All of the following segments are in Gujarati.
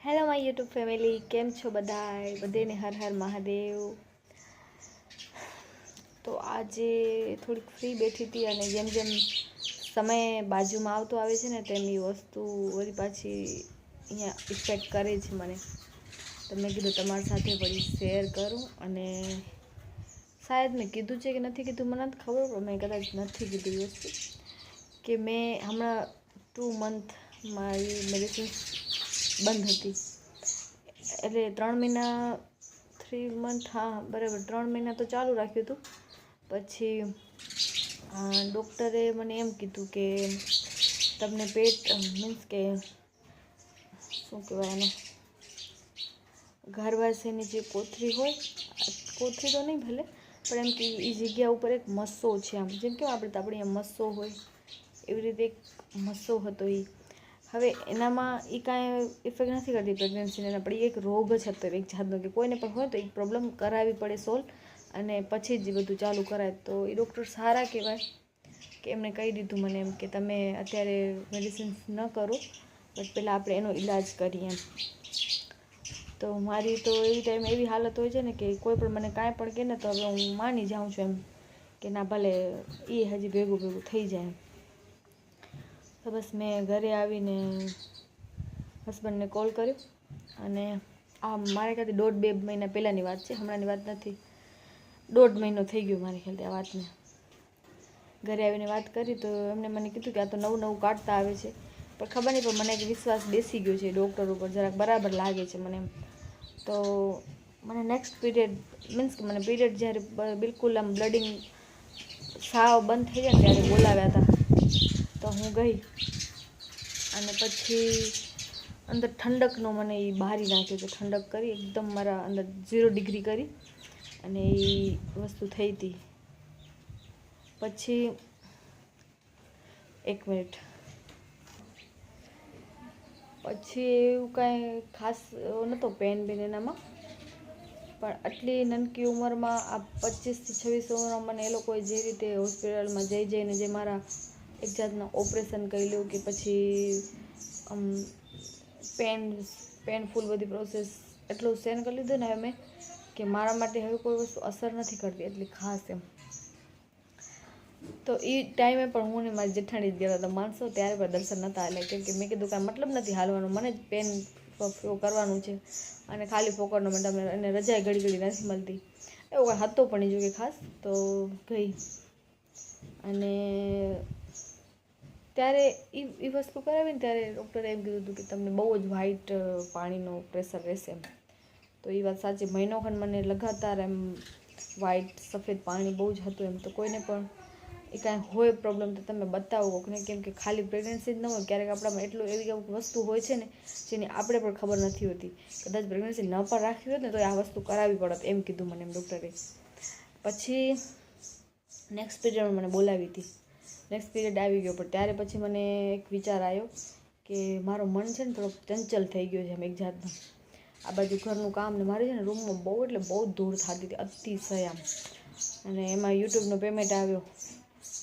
હેલો માય યુટ્યુબ ફેમિલી કેમ છો બધાય? બધેને હર હર મહાદેવ. તો આજે થોડીક ફ્રી બેઠી હતી અને જેમ જેમ સમય બાજુમાં આવતો આવે છે ને તેમ એ વસ્તુ વળી પાછી અહીંયા ઇફેક્ટ કરે છે મને. તો મેં કીધું તમારી સાથે વળી શેર કરું અને શાયદ મેં કીધું છે કે નથી કીધું, મને નથી ખબર, પણ મેં કદાચ નથી કીધું વસ્તુ. કે મેં હમણાં ટુ મંથ મારી મેડિસિન્સ બંધ હતી. એટલે ત્રણ મહિના થ્રી મંથ હા, બરાબર, ત્રણ મહિના તો ચાલુ રાખ્યું હતું. પછી ડૉક્ટરે મને એમ કીધું કે તમને પેટ મીન્સ કે, શું કહેવાય એને ગારવાસીની જે કોથળી હોય કોથરી તો નહીં ભલે, પણ એમ કે એ જગ્યા ઉપર એક મસ્સો છે આમ. જેમ કે આપણે આપણે મસ્સો હોય, એવી રીતે એક મસ્સો હતો એ હવે એનામાં એ કાંઈ ઇફેક્ટ નથી કરતી પ્રેગ્નન્સીને પણ એ એક રોગ જ હતો, એક જાતનો કે કોઈને પણ હોય તો એ પ્રોબ્લેમ કરાવવી પડે સોલ્વ અને પછી જ બધું ચાલુ કરાય. તો એ ડૉક્ટર સારા કહેવાય કે એમણે કહી દીધું મને એમ કે તમે અત્યારે મેડિસિન્સ ન કરો બટ પહેલાં આપણે એનો ઈલાજ કરીએ એમ. તો મારી તો એવી ટાઈમ એવી હાલત હોય છે ને કે કોઈ પણ મને કાંઈ પણ કહે ને તો હવે હું માની જાઉં છું એમ કે ના ભલે એ હજી ભેગું ભેગું થઈ જાય એમ. તો બસ મેં ઘરે આવીને હસબન્ડને કોલ કર્યો અને આ મારે ખ્યાલથી દોઢ બે મહિના પહેલાંની વાત છે, હમણાંની વાત નથી. દોઢ મહિનો થઈ ગયો મારી ખ્યાલથી આ વાતને. ઘરે આવીને વાત કરી તો એમને મને કીધું કે આ તો નવું નવું કાઢતા આવે છે, પણ ખબર નહીં, પણ મને એક વિશ્વાસ બેસી ગયો છે ડૉક્ટર ઉપર, જરાક બરાબર લાગે છે મને તો મને નેક્સ્ટ પીરિયડ મીન્સ કે મને પીરિયડ જ્યારે બિલકુલ આમ બ્લડિંગ સાવ બંધ થઈ જાય ત્યારે બોલાવ્યા હતા. તો હું ગઈ. અને પછી અંદર ઠંડકનો મને એ બહારી નાખ્યો કે ઠંડક કરી, એકદમ મારા અંદર ઝીરો ડિગ્રી કરી અને એ વસ્તુ થઈ હતી. પછી એક મિનિટ પછી એવું કાંઈ ખાસ નહોતો પેન બેન એનામાં. પણ આટલી નાનકી ઉંમરમાં આ પચીસથી છવ્વીસ ઉંમરમાં મને એ લોકોએ જે રીતે હોસ્પિટલમાં જઈ જઈને જે મારા એક જાતના ઓપરેશન કરી લો કે પછી આમ પેન પેનફુલ બધી પ્રોસેસ એટલું સેન્ડ કરી લીધું ને હવે મેં કે મારા માટે હવે કોઈ વસ્તુ અસર નથી કરતી એટલી ખાસ એમ. તો એ ટાઈમે પણ હું ને મારી જેઠાણી જ ગયા હતા માણસો ત્યારે પણ દર્શન નહોતા એટલે કેમ કે મેં કીધું કાંઈ મતલબ નથી હાલવાનું, મને જ પેન કરવાનું છે. અને ખાલી ફોકરનો મેં તમને એને રજાએ ઘડી ઘડી નથી મળતી. એવો કાંઈ હતો પણ એ જો કે ખાસ. તો ગઈ. અને ત્યારે એ એ વસ્તુ કરાવી ને ત્યારે ડૉક્ટરે એમ કીધું હતું કે તમને બહુ જ વ્હાઇટ પાણીનો પ્રેશર રહેશે એમ. તો એ વાત સાચી. મહિનો ખંડ મને લગાતાર એમ વ્હાઇટ સફેદ પાણી બહુ જ હતું એમ. તો કોઈને પણ એ કાંઈ હોય પ્રોબ્લેમ તો તમે બતાવો. કોકને કેમ કે ખાલી પ્રેગ્નન્સી જ ન હોય, ક્યારેક આપણામાં એટલું એવી અમુક વસ્તુ હોય છે ને, જેની આપણે પણ ખબર નથી હોતી. કદાચ પ્રેગ્નન્સી ન પણ રાખવી હોત ને, તો આ વસ્તુ કરાવવી પડત, એમ કીધું મને એમ ડૉક્ટરે પછી નેક્સ્ટ પીરિયડમાં મને બોલાવી હતી. નેક્સ્ટ પીરિયડ આવી ગયો. પણ ત્યારે પછી મને એક વિચાર આવ્યો કે મારો મન છે ને થોડોક ચંચલ થઈ ગયો છે એમ એક જાતનો. આ બાજુ ઘરનું કામ ને મારે છે ને રૂમમાં બહુ એટલે બહુ દૂર થતી હતી, અતિશય આમ. અને એમાં યુટ્યુબનો પેમેન્ટ આવ્યો.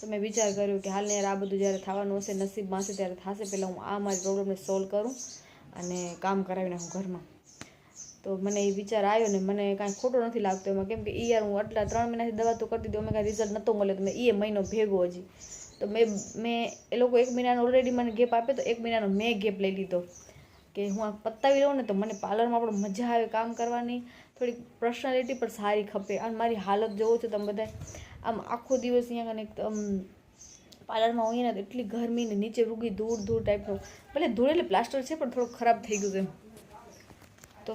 તો મેં વિચાર કર્યો કે હાલ ને યાર આ બધું જ્યારે થવાનું હશે નસીબમાં હશે, ત્યારે થશે. પહેલાં હું આ મારી પ્રોબ્લેમને સોલ્વ કરું અને કામ કરાવી નાખું ઘરમાં. તો મને એ વિચાર આવ્યો ને મને કાંઈ ખોટો નથી લાગતો એમાં. કેમ કે એ યાર હું આટલા ત્રણ મહિનાથી દવા તો કરતી હતી અમે કાંઈ રિઝલ્ટ નહોતો મળ્યો. તો મેં એ મહિનો ભેગો હજી. તો મેં મેં એ લોકો એક મહિનાનો ઓલરેડી મને ગેપ આપ્યો તો એક મહિનાનો મેં ગેપ લઈ લીધો. કે હું આ પતાવી લઉં ને તો મને પાર્લરમાં પણ મજા આવે કામ કરવાની. થોડીક પર્સનાલિટી પણ સારી ખપે. અને મારી હાલત જોવો છો તમે બધા આમ આખો દિવસ અહીંયા કને આમ પાર્લરમાં હોઈએ ને તો એટલી ગરમી ને નીચે રૂગી ધૂળ ધૂળ ટાઈપનું ભલે ધૂળ એટલે પ્લાસ્ટર છે પણ થોડું ખરાબ થઈ ગયું એમ. તો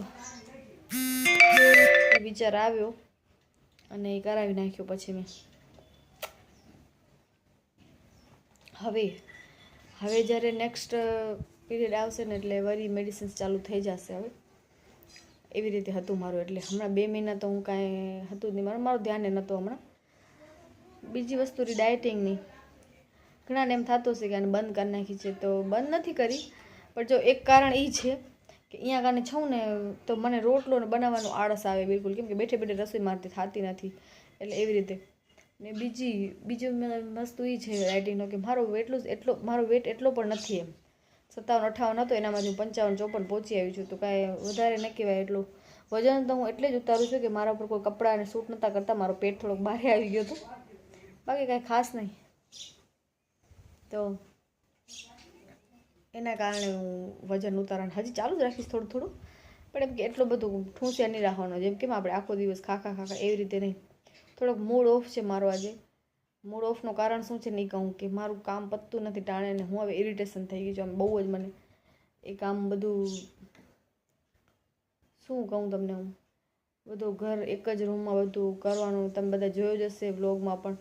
વિચાર આવ્યો અને એ કરાવી નાખ્યો પછી મેં. હવે હવે જ્યારે નેક્સ્ટ પીરિયડ આવશે ને એટલે વરી મેડિસિન્સ ચાલુ થઈ જશે હવે. એવી રીતે હતું મારું એટલે હમણાં બે મહિના તો હું કાંઈ હતું જ નહીં. મારું મારું ધ્યાન નહોતું હમણાં. બીજી વસ્તુ રહી ડાયટિંગની ઘણાને એમ થતું હશે કે આને બંધ કરી નાખી છે તો બંધ નથી કરી. પણ જો એક કારણ એ છે કે અહીંયા કારણે છું ને તો મને રોટલો બનાવવાનો આળસ આવે બિલકુલ. કેમ કે બેઠે બેઠે રસોઈ મારતી થતી નથી. એટલે એવી રીતે. ને બીજી બીજી વસ્તુ એ છે રાઇટિંગનો કે મારો એટલું એટલો, મારો વેટ એટલો પણ નથી એમ. સત્તાવન, અઠાવન હતો એનામાંથી હું પંચાવન, ચોપન પહોંચી આવી છું. તો કાંઈ વધારે ન કહેવાય એટલું. વજન તો હું એટલે જ ઉતારું છું કે મારા ઉપર કોઈ કપડાં અને સૂટ નહોતા કરતા, મારો પેટ થોડોક બહાર આવી ગયો હતો. બાકી કાંઈ ખાસ નહીં. તો એના કારણે હું વજન ઉતારવાનું હજી ચાલુ જ રાખીશ થોડું થોડું. પણ એમ કે એટલું બધું ઠૂંસ્યા નહીં રાખવાનો. જેમ કેમ આપણે આખો દિવસ ખાખા ખાખા એવી રીતે નહીં. થોડોક મૂડ ઓફ છે મારો આજે. મૂડ ઓફનું કારણ શું છે નહીં કહું કે મારું કામ પતતું નથી ટાણે ને હું હવે ઇરિટેશન થઈ ગયું છું. આમ બહુ જ મને એ કામ બધું શું કહું તમને હું? બધું ઘર એક જ રૂમમાં બધું કરવાનું, તમે બધા જોયું જ હશે વ્લોગમાં પણ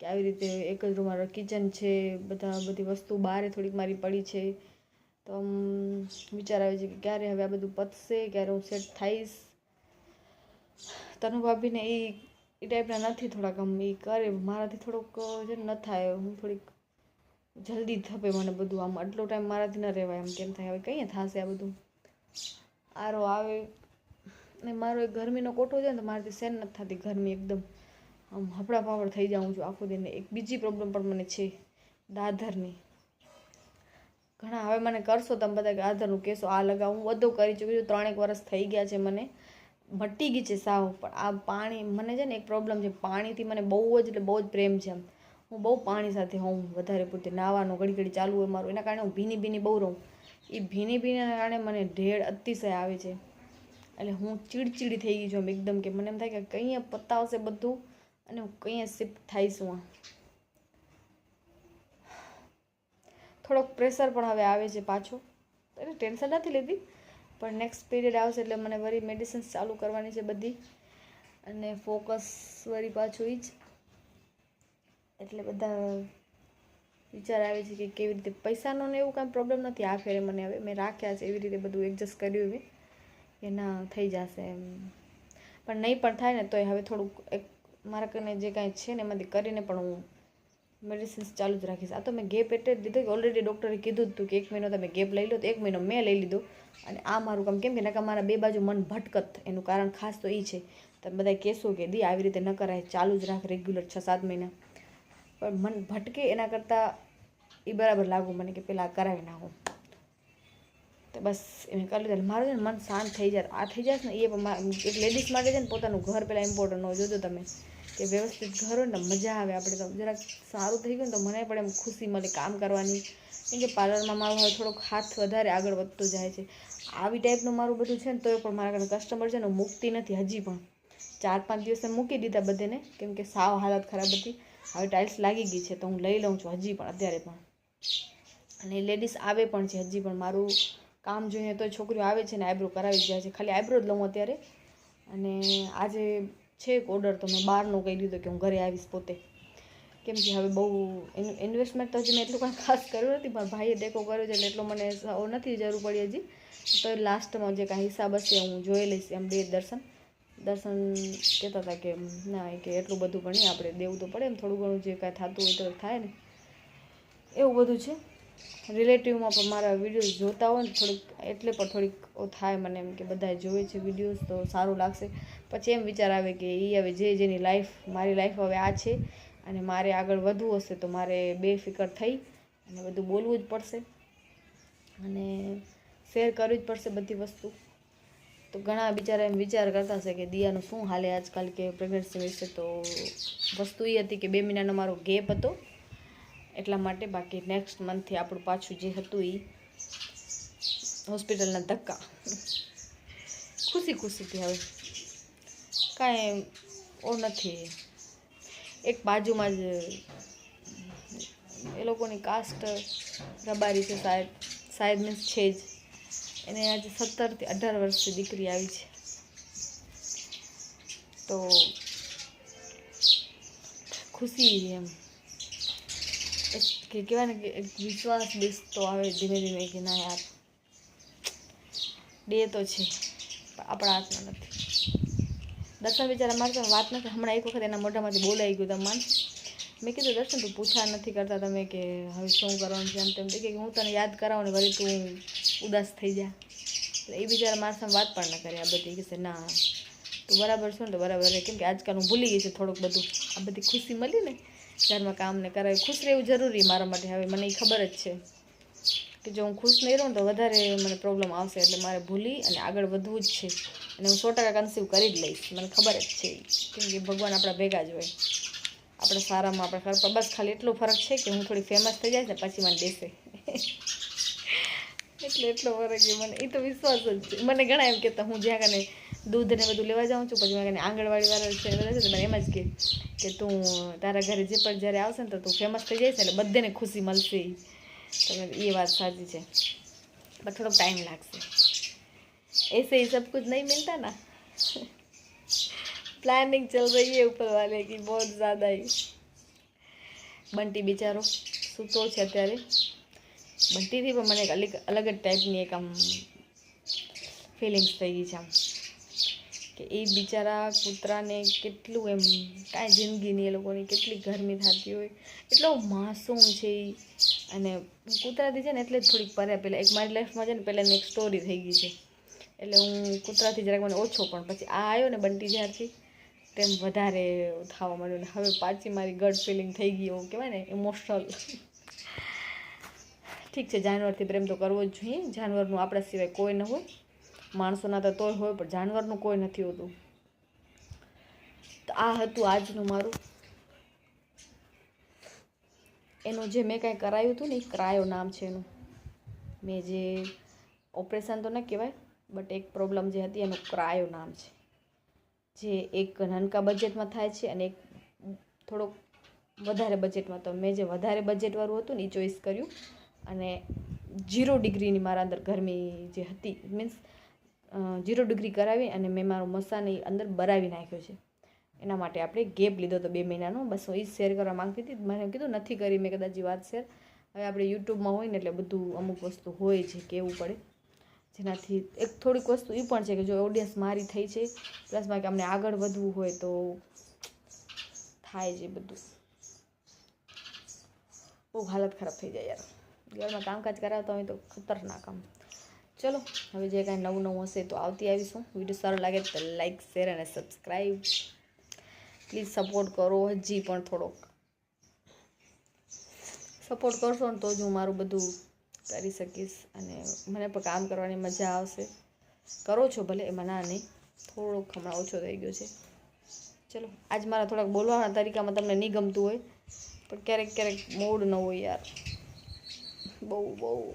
કે આવી રીતે એક જ રૂમમાં કિચન છે, બધા બધી વસ્તુ બહાર થોડીક મારી પડી છે. તો આમ વિચાર આવે છે કે ક્યારે હવે આ બધું પતશે, ક્યારે હું સેટ થઈશ? તનુ ભાભીને એ એ ટાઈપના નથી થોડાક આમ એ કરે. મારાથી થોડુંક છે ને, ન થાય. હું થોડીક જલ્દી થપે મને બધું આમ. આટલો ટાઈમ મારાથી ન રહેવાય એમ કેમ થાય? હવે કંઈ થશે આ બધું? આરો આવે. ને મારો એક ગરમીનો કોટો છે ને, તો મારાથી સેન નથી થતી ગરમી એકદમ. આમ હફડા પાવડ થઈ જાઉં છું આખો દિન. એક બીજી પ્રોબ્લેમ પણ મને છે. દાધરની ઘણા હવે મને કરશો તમે બધા કે આધારનું કહેશો આ લગાવ. હું બધું કરી ચૂકી છું. ત્રણેક વર્ષ થઈ ગયા છે મને. મટી ગઈ છે સાવ, પણ આ પાણી, મને છે ને એક પ્રોબ્લેમ છે, પાણીથી મને બહુ જ એટલે બહુ જ પ્રેમ છે એમ. હું બહુ પાણી સાથે હોઉં વધારે પૂરતી નાવાનું ઘડી ઘડી ચાલુ હોય મારું, એના કારણે હું ભીની ભીની બહુ રહું. એ ભીની ભીના કારણે મને ઢેળ અતિશય આવે છે. એટલે હું ચીડચીડી થઈ ગઈ છું એમ એકદમ કે મને એમ થાય કે કંઈ પતાવશે બધું અને હું કંઈ શિફ્ટ થઈશું આ થોડોક પ્રેશર પણ હવે આવે છે પાછો. એટલે ટેન્શન નથી લીધી પણ નેક્સ્ટ પીરિયડ આવશે એટલે મને વળી મેડિસિન્સ ચાલુ કરવાની છે બધી. અને ફોકસ વળી પાછું એ જ. એટલે બધા વિચાર આવે છે કે કેવી રીતે પૈસાનો ને એવું કાંઈ પ્રોબ્લેમ નથી. આ ફેરે મને હવે મેં રાખ્યા છે એવી રીતે બધું એડજસ્ટ કર્યું હવે કે ના થઈ જશે એમ. પણ નહીં પણ થાય ને તોય હવે થોડુંક એક મારા કને જે કાંઈ છે ને એમાંથી કરીને પણ હું મેડિસિન્સ ચાલુ જ રાખીશ. આ તો મેં ગેપ એટલે દીધો કે ઓલરેડી ડૉક્ટરે કીધું હતું કે એક મહિનો તમે ગેપ લઈ લો તો એક મહિનો મેં લઈ લીધો. અને આ મારું કામ કેમ કે નકા મારા બે બાજુ મન ભટકત એનું કારણ ખાસ તો એ છે. તમે બધા કહેશો કે દી આવી રીતે ન કરાય, ચાલુ જ રાખ રેગ્યુલર છ સાત મહિના. પણ મન ભટકે એના કરતાં એ બરાબર લાગુ મને કે પહેલાં કરાવી નાખું. તો બસ એમ કરી લીધું. મારું છે ને મન શાંત થઈ જાય. આ થઈ જાય ને એ એક લેડીઝ માટે છે ને પોતાનું ઘર પહેલાં ઇમ્પોર્ટન્ટ હોય જોજો તમે. કે વ્યવસ્થિત ઘર હોય ને મજા આવે. આપણે તો જરાક સારું થઈ ગયું ને તો મને પણ એમ ખુશી મળે કામ કરવાની. કેમ કે પાર્લરમાં મારો હવે થોડોક હાથ વધારે આગળ વધતો જાય છે. આવી ટાઈપનું મારું બધું છે ને તોય પણ મારા ઘરે કસ્ટમર છે ને મૂકતી નથી હજી પણ. ચાર પાંચ દિવસે મૂકી દીધા બધેને. કેમ કે સાવ હાલત ખરાબ હતી. હવે ટાઇલ્સ લાગી ગઈ છે તો હું લઈ લઉં છું હજી પણ અત્યારે પણ. અને લેડીઝ આવે પણ છે હજી પણ. મારું કામ જોઈએ તો છોકરીઓ આવે છે ને આઈબ્રો કરાવી જાય છે. ખાલી આઈબ્રો જ લઉં અત્યારે. અને આજે છે એક ઓર્ડર તો મેં બહારનો કહી દીધો કે હું ઘરે આવીશ પોતે. કેમ કે હવે બહુ ઇન્વેસ્ટમેન્ટ તો હજી મેં એટલું કાંઈ ખાસ કર્યું નથી મારા ભાઈએ ટેકો કર્યો છે એટલે એટલો મને નથી જરૂર પડી હજી. તો લાસ્ટમાં જે કાંઈ હિસાબ હશે હું જોઈ લઈશ એમ બે દર્શન. દર્શન કહેતા હતા કે, ના કે એટલું બધું નહીં આપણે દેવું તો પડે એમ થોડું ઘણું જે કાંઈ થતું હોય તો થાય ને. એવું બધું છે. રિલેટિવમાં પણ મારા વિડીયોઝ જોતા હોય ને થોડીક, એટલે પણ થોડીક થાય મને એમ કે બધા જોવે છે વિડીયોઝ, તો સારું લાગશે. પછી એમ વિચાર આવે કે એ હવે જે જેની લાઈફ મારી લાઈફ હવે આ છે અને મારે આગળ વધવું હશે તો મારે બેફિકર થઈ અને બધું બોલવું જ પડશે અને શેર કરવી જ પડશે બધી વસ્તુ. તો ઘણા બિચારા એમ વિચાર કરતા હશે કે દિયાનું શું હાલે આજકાલ કે પ્રેગ્નન્સી વિશે તો વસ્તુ એ હતી કે બે મહિનાનો મારો ગેપ હતો. એટલા માટે બાકી નેક્સ્ટ મંથથી આપણું પાછું જે હતું એ હોસ્પિટલના ધક્કા. ખુશી ખુશીથી હવે. કાંઈ ઓ નથી. એક બાજુમાં જ એ લોકોની કાસ્ટ રબારી છે સાહેબ. સાહેબ મીન્સ છે જ. એને આજે સત્તરથી અઢાર વર્ષની દીકરી આવી છે. તો ખુશી એમ. કે કહેવાય ને કે વિશ્વાસ બેસતો આવે ધીમે ધીમે કે ના યાર ડે તો છે આપણા હાથમાં નથી દર્શન બિચારા મારે તમે વાત નથી હમણાં એક વખત એના મોઢામાંથી બોલાઈ ગયું તમે મેં કીધું દર્શન તું પૂછા નથી કરતા તમે કે હવે શું કરવાનું છે એમ તેમ કે હું તને યાદ કરાવું ને વળી તું ઉદાસ થઈ જા એટલે એ બિચારા મારા સામે વાત પણ ન કરે આ બધી કહેશે ના તું બરાબર છો ને તો બરાબર કેમ કે આજકાલ હું ભૂલી ગઈ છું થોડુંક બધું આ બધી ખુશી મળી ને ઘરમાં કામને કરાવી ખુશ રહેવું જરૂરી મારા માટે. હવે મને એ ખબર જ છે કે જો હું ખુશ નહીં રહું તો વધારે મને પ્રોબ્લેમ આવશે. એટલે મારે ભૂલી અને આગળ વધવું જ છે. અને હું સો ટકા કન્સીવ કરી જ લઈશ. મને ખબર જ છે કેમ કે ભગવાન આપણા ભેગા જ હોય. આપણે સારામાં, આપણે ખરા બસ ખાલી એટલો ફરક છે કે હું થોડી ફેમસ થઈ જાય ને પછી મને દેશે. એટલે એટલો ફરક છે મને. એ તો વિશ્વાસ જ છે. મને ઘણા એમ કહેતા, હું જ્યાં કને દૂધ ને બધું લેવા જાઉં છું, પછી મેં આંગણવાડી વાળા છે મને એમ જ કે કે તું તારા ઘરે જે પણ જ્યારે આવશે ને તો તું ફેમસ થઈ જઈશ એટલે બધાને ખુશી મળશે તમે એ વાત સાચી છે પણ થોડોક ટાઈમ લાગશે ऐसे ही सब कुछ नहीं मिलता ना प्लानिंग चल रही है ऊपर वाले की बहुत ज़्यादा ही બંટી બિચારો સૂતો છે અત્યારે બંટીથી પણ મને એક અલગ અલગ જ ટાઈપની એક આમ ફિલિંગ્સ થઈ ગઈ છે આમ કે એ બિચારા કૂતરાને કેટલું એમ કાંઈ જિંદગીની એ લોકોની કેટલી ગરમી થતી હોય. એટલો માસૂમ છે એ અને કૂતરાથી છે ને એટલે જ થોડીક પરે પહેલાં એક મારી લાઈફમાં છે ને પહેલાં એક સ્ટોરી થઈ ગઈ છે. એટલે હું કૂતરાથી જરાક મને ઓછો પણ પછી આ આવ્યો ને બંટી જ્યારથી, તેમ વધારે થવા માંડ્યું ને હવે પાછી મારી ગડ ફિલિંગ થઈ ગઈ એવું કહેવાય ને ઇમોશનલ ઠીક છે, જાનવરથી પ્રેમ તો કરવો જ જોઈએ. જાનવરનું આપણા સિવાય કોઈ ન હોય. માણસોના તો તોય હોય, પણ જાનવરનું કોઈ નથી હોતું. તો આ હતું આજનું મારું. એનું જે મેં કાંઈ કરાયું હતું ને, એ ક્રાયો નામ છે એનું. મેં જે ઓપરેશન તો ન કહેવાય, બટ એક પ્રોબ્લેમ જે હતી, એનું ક્રાયો નામ છે. જે એક નાનકા બજેટમાં થાય છે અને એક થોડોક વધારે બજેટમાં. તો મેં જે વધારે બજેટવાળું હતું ને, એ ચોઈસ કર્યું. અને જીરો ડિગ્રીની મારા અંદર ગરમી જે હતી, મીન્સ જીરો ડિગ્રી કરાવી અને મેં મારો મસાને અંદર બરાવી નાખ્યો છે. એના માટે આપણે ગેપ લીધો હતો બે મહિનાનો. બસ હું એ જ શેર કરવા માંગતી હતી. મને કીધું નથી કરી, મેં કદાચ વાત શેર હવે આપણે યુટ્યુબમાં હોય ને એટલે બધું અમુક વસ્તુ હોય છે કહેવું પડે. જેનાથી એક થોડીક વસ્તુ એ પણ છે કે જો ઓડિયન્સ મારી થઈ છે પ્લસમાં કે અમને આગળ વધવું હોય તો થાય છે બધું. બહુ હાલત ખરાબ થઈ જાય યાર. ઘરમાં કામકાજ કરાવતા હોય તો ખતરનાક આમ. ચલો, હવે જે કાંઈ નવું નવું હશે તો આવતી આવીશું. વીડિયો સારો લાગે તો લાઇક શેર અને સબસ્ક્રાઈબ પ્લીઝ સપોર્ટ કરો, હજી પણ થોડોક. સપોર્ટ કરશો ને તો જ હું મારું બધું કરી શકીશ અને મને પણ કામ કરવાની મજા આવશે. કરો છો ભલે, એમાં ના નહીં. થોડોક હમણાં ઓછો થઈ ગયો છે. ચલો, આજ મારા થોડાક બોલવાના તરીકામાં તમને નહીં ગમતું હોય, પણ ક્યારેક ક્યારેક મૂડ ન હોય યાર. બહુ બહુ.